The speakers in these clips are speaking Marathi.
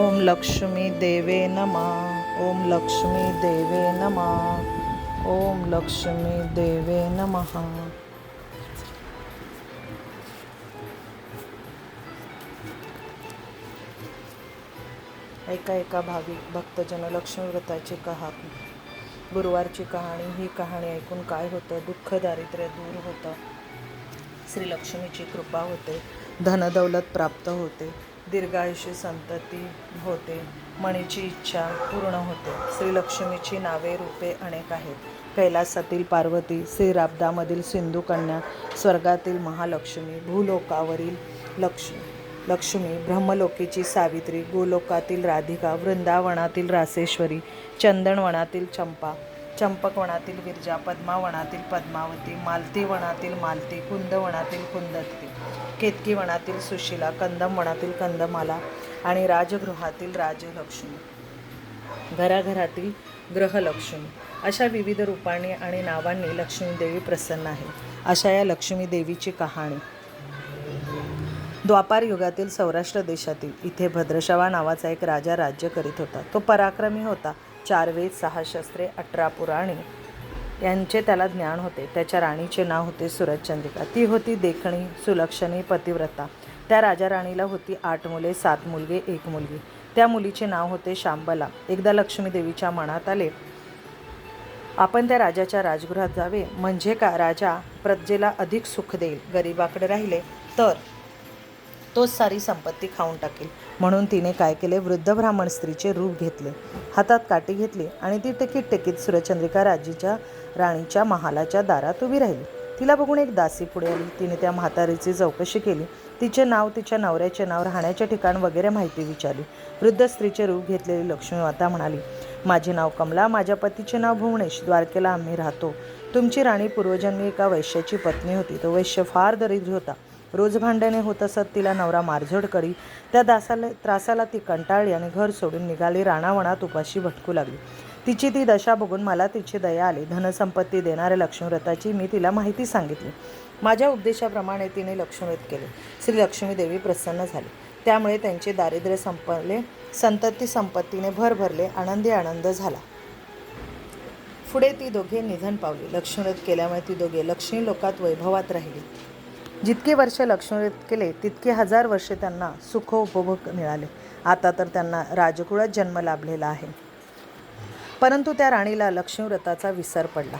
ओम लक्ष्मी देवे नमः। ओम लक्ष्मी देवे नमा। ओम लक्ष्मी देवे नमः। एका एका भाविक भक्तजन लक्ष्मी व्रताची कहाणी गुरुवारची कहाणी ही कहाणी ऐकून काय होतं? दुःख दारिद्र्य दूर होतं. श्री लक्ष्मीची कृपा होते. धनदौलत प्राप्त होते. दीर्घायुष्य संतती होते. मणीची इच्छा पूर्ण होते. श्रीलक्ष्मीची नावे रूपे अनेक आहेत. कैलासातील पार्वती श्रीराबदामधील सिंधू कन्या स्वर्गातील महालक्ष्मी भूलोकावरील लक्ष्मी लक्ष्मी ब्रह्मलोकीची सावित्री गोलोकातील राधिका वृंदावनातील रासेश्वरी चंदनवनातील चंपा चंपकवनातील विरजा पद्मावनातील पद्मावती मालतीवनातील मालती कुंदवनातील कुंदती. केतकी वनातील सुशीला सुशिला कंदमवनातील कंदमाला आणि राजगृहातील राजलक्ष्मी. घराघरातील ग्रहलक्ष्मी. अशा विविध रूपांनी आणि नावांनी लक्ष्मी देवी प्रसन्न आहे. अशा या लक्ष्मी देवीची कहाणी. द्वापार युगातील सौराष्ट्र देशातील इथे भद्रशवा नावाचा एक राजा राज्य करीत होता. तो पराक्रमी होता. चार वेद सहा शस्त्रे अठरा पुराणे यांचे त्याला ज्ञान होते. त्याच्या राणीचे नाव होते सूरजचंद्रिका ती होती देखणी सुलक्षणी पतिव्रता. त्या राजा राणीला होती आठ मुले सात मुलगे एक मुलगी. त्या मुलीचे नाव होते शांबला. एकदा लक्ष्मी देवीच्या मनात आले आपण त्या राजाच्या राजगृहात जावे. म्हणजे का राजा प्रजेला अधिक सुख देईल? गरिबाकडे राहिले तर तोच सारी संपत्ती खाऊन टाकेल. म्हणून तिने काय केले? वृद्ध ब्राह्मण स्त्रीचे रूप घेतले. हातात काठी घेतली आणि ती टिकीत टिकीत सूर्यचंद्रिका राजीच्या राणीच्या महालाच्या दारात उभी राहिली. तिला बघून एक दासी पुढे आली. तिने त्या म्हातारीची चौकशी केली. तिचे नाव तिच्या नवऱ्याचे नाव राहण्याचे ठिकाण वगैरे माहिती विचारली. वृद्ध स्त्रीचे रूप घेतलेली लक्ष्मी माता म्हणाली माझे नाव कमला माझ्या पतीचे नाव भुवनेश. द्वारकेला आम्ही राहतो. तुमची राणी पूर्वजन्मी एका वैश्याची पत्नी होती. तो वैश्य फार दरिद्र होता. रोज भांडणे होत असत. तिला नवरा मारझोड करी. त्या दासाला त्रासाला ती कंटाळली आणि घर सोडून निघाली. राणावणात उपाशी भटकू लागली. तिची ती दशा बघून मला तिची दया आली. धनसंपत्ती देणाऱ्या लक्ष्मीव्रताची मी तिला माहिती सांगितली. माझ्या उपदेशाप्रमाणे तिने लक्ष्मीव्रत केले. श्री लक्ष्मी देवी प्रसन्न झाली. त्यामुळे त्यांचे दारिद्र्य संपले संतती संपत्तीने भर भरले आनंदी आनंद झाला. पुढे ती दोघे निधन पावली. लक्ष्मीव्रत केल्यामुळे ती दोघे लक्ष्मी लोकात वैभवात राहिली. जितके वर्ष लक्ष्मीव्रत केले तितके हजार वर्षे त्यांना सुख उपभोग मिळाले. आता तर त्यांना राजकुळात जन्म लाभलेला आहे. परंतु त्या राणीला लक्ष्मीव्रताचा विसर पडला.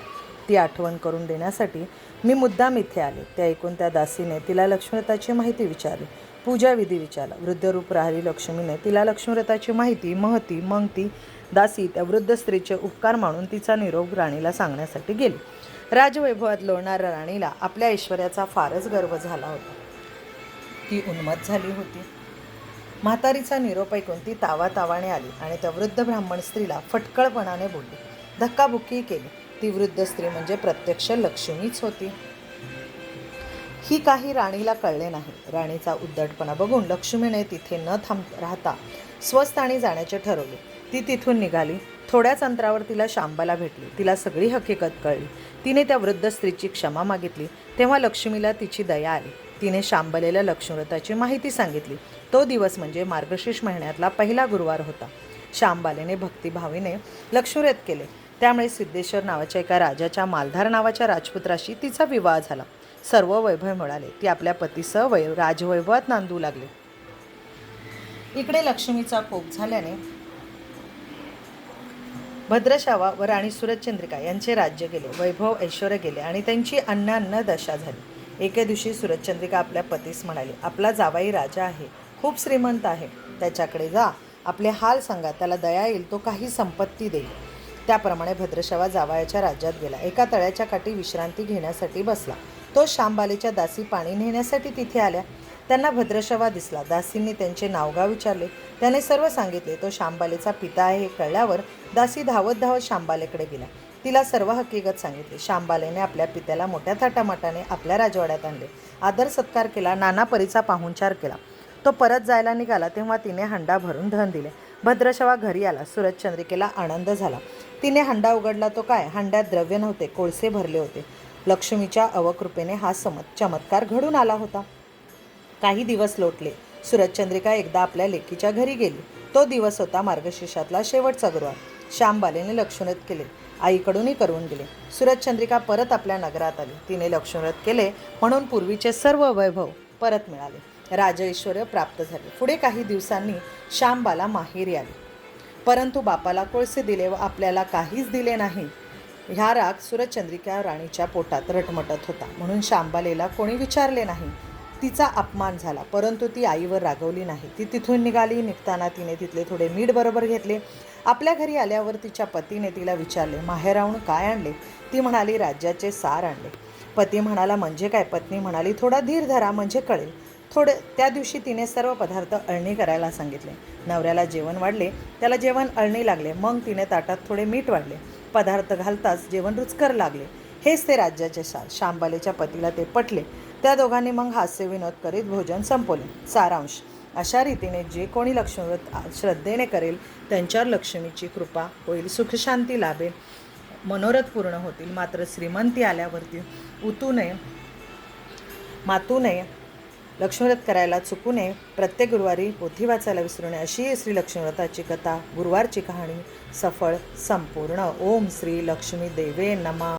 ती आठवण करून देण्यासाठी मी मुद्दाम इथे आले. ते ऐकून त्या दासीने तिला लक्ष्मीव्रताची माहिती विचारली. पूजाविधी विचारला. वृद्धरूप राहिली लक्ष्मीने तिला लक्ष्मीव्रताची माहिती महती मग ती दासी त्या वृद्ध स्त्रीचे उपकार मानून तिचा निरोप राणीला सांगण्यासाठी गेली. राजवैभवात लोळणाऱ्या राणीला आपल्या ऐश्वर्याचा फारच गर्व झाला होता. ती उन्मत झाली होती. म्हातारीचा निरोप ऐकून ती तावातावाने आली आणि त्या वृद्ध ब्राह्मण स्त्रीला फटकळपणाने बोलली. धक्काबुक्की केली. ती वृद्ध स्त्री म्हणजे प्रत्यक्ष लक्ष्मीच होती. ही काही राणीला कळले नाही. राणीचा उद्धटपणा बघून लक्ष्मीने तिथे न थांब राहता स्वस्थानी जाण्याचे ठरवले. ती तिथून निघाली. थोड्याच अंतरावर तिला शांबाला भेटली. तिला सगळी हकीकत कळली. तिने त्या वृद्ध स्त्रीची क्षमा मागितली. तेव्हा लक्ष्मीला तिची दया आली. तिने शांबलेल्या लक्ष्मीव्रताची माहिती सांगितली. तो दिवस म्हणजे मार्गशीर्ष महिन्यातला पहिला गुरुवार होता. शांबालेने भक्तिभावीने लक्ष्मीव्रत केले. त्यामुळे सिद्धेश्वर नावाच्या एका राजाच्या मालधार नावाच्या राजपुत्राशी तिचा विवाह झाला. सर्व वैभव मिळाले. ती आपल्या पतीसह वै राजवैभवात नांदू लागले. इकडे लक्ष्मीचा कोप झाल्याने भद्रशावा व राणी सुरजचंद्रिका यांचे राज्य गेले. वैभव ऐश्वर गेले आणि त्यांची अन्न अन्न दशा झाली. एके दिवशी सुरजचंद्रिका आपल्या पतीस म्हणाली आपला जावाई राजा आहे. खूप श्रीमंत आहे. त्याच्याकडे जा. आपले हाल सांगा. त्याला दया येईल तो काही संपत्ती देईल. त्याप्रमाणे भद्रशवा जावयाच्या राज्यात गेला. एका तळ्याच्या काठी विश्रांती घेण्यासाठी बसला. तो शांबालीच्या दासी पाणी नेण्यासाठी तिथे आल्या. त्यांना भद्रशवा दिसला. दासींनी त्यांचे नावगाव विचारले. त्याने सर्व सांगितले. तो शांबालेचा पिता आहे हे कळल्यावर दासी धावत धावत शांबालेकडे गेला. तिला सर्व हकीकत सांगितली. शांबालेने आपल्या पित्याला मोठ्या थाटामाटाने आपल्या राजवाड्यात आणले. आदर सत्कार केला. नाना परीचा पाहुणचार केला. तो परत जायला निघाला तेव्हा तिने हंडा भरून धन दिले. भद्रशवा घरी आला. सुरजचंद्रिकेला आनंद झाला. तिने हंडा उघडला तो काय? हंड्यात द्रव्य नव्हते कोळसे भरले होते. लक्ष्मीच्या अवकृपेने हा समत चमत्कार घडून आला होता. काही दिवस लोटले. सूरजचंद्रिका एकदा आपल्या लेकीच्या घरी गेली. तो दिवस होता मार्गशीर्षातला शेवटचा गुरुवार. श्यामबालेने लक्ष्मणत केले. आईकडूनही करून गेले सूरजचंद्रिका परत आपल्या नगरात आली. तिने लक्षणत केले म्हणून पूर्वीचे सर्व वैभव परत मिळाले. राजऐश्वर प्राप्त झाले. पुढे काही दिवसांनी श्यामबाला माहेरी आली. परंतु बापाला कोळसे दिले व आपल्याला काहीच दिले नाही. ह्या राग सुरचंद्रिका राणीच्या पोटात रटमटत होता. म्हणून शांबालेला कोणी विचारले नाही. तिचा अपमान झाला. परंतु ती आईवर रागवली नाही. ती तिथून निघाली. निघताना तिने तिथले थोडे मीठ बरोबर घेतले. आपल्या घरी आल्यावर तिच्या पतीने तिला विचारले माहेराहून काय आणले? ती म्हणाली राज्याचे सार आणले. पती म्हणाला म्हणजे काय? पत्नी म्हणाली थोडा धीर धरा म्हणजे कळेल. थोडे त्या दिवशी तिने सर्व पदार्थ अळणी करायला सांगितले. नवऱ्याला जेवण वाढले त्याला जेवण अळणी लागले मग तिने ताटात थोडे मीठ वाढले. पदार्थ घालताच जेवण रुचकर लागले. हेच ते राज्याचे सार. शांबालेच्या पतीला ते पटले. त्या दोघांनी मग हास्यविनोद करीत भोजन संपवले. सारांश. अशा रीतीने जे कोणी लक्ष्मीव्रत श्रद्धेने करेल त्यांच्यावर लक्ष्मीची कृपा होईल सुखशांती लाभेल मनोरथ पूर्ण होतील. मात्र श्रीमंती आल्यावरती उतू नये मातू नये लक्ष्मीव्रत करायला चुकू नये प्रत्येक गुरुवारी पोथी वाचायला विसरू नये अशी श्री लक्ष्मीव्रताची कथा गुरुवारची कहाणी सफळ संपूर्ण. ओम श्री लक्ष्मी देवे नमा.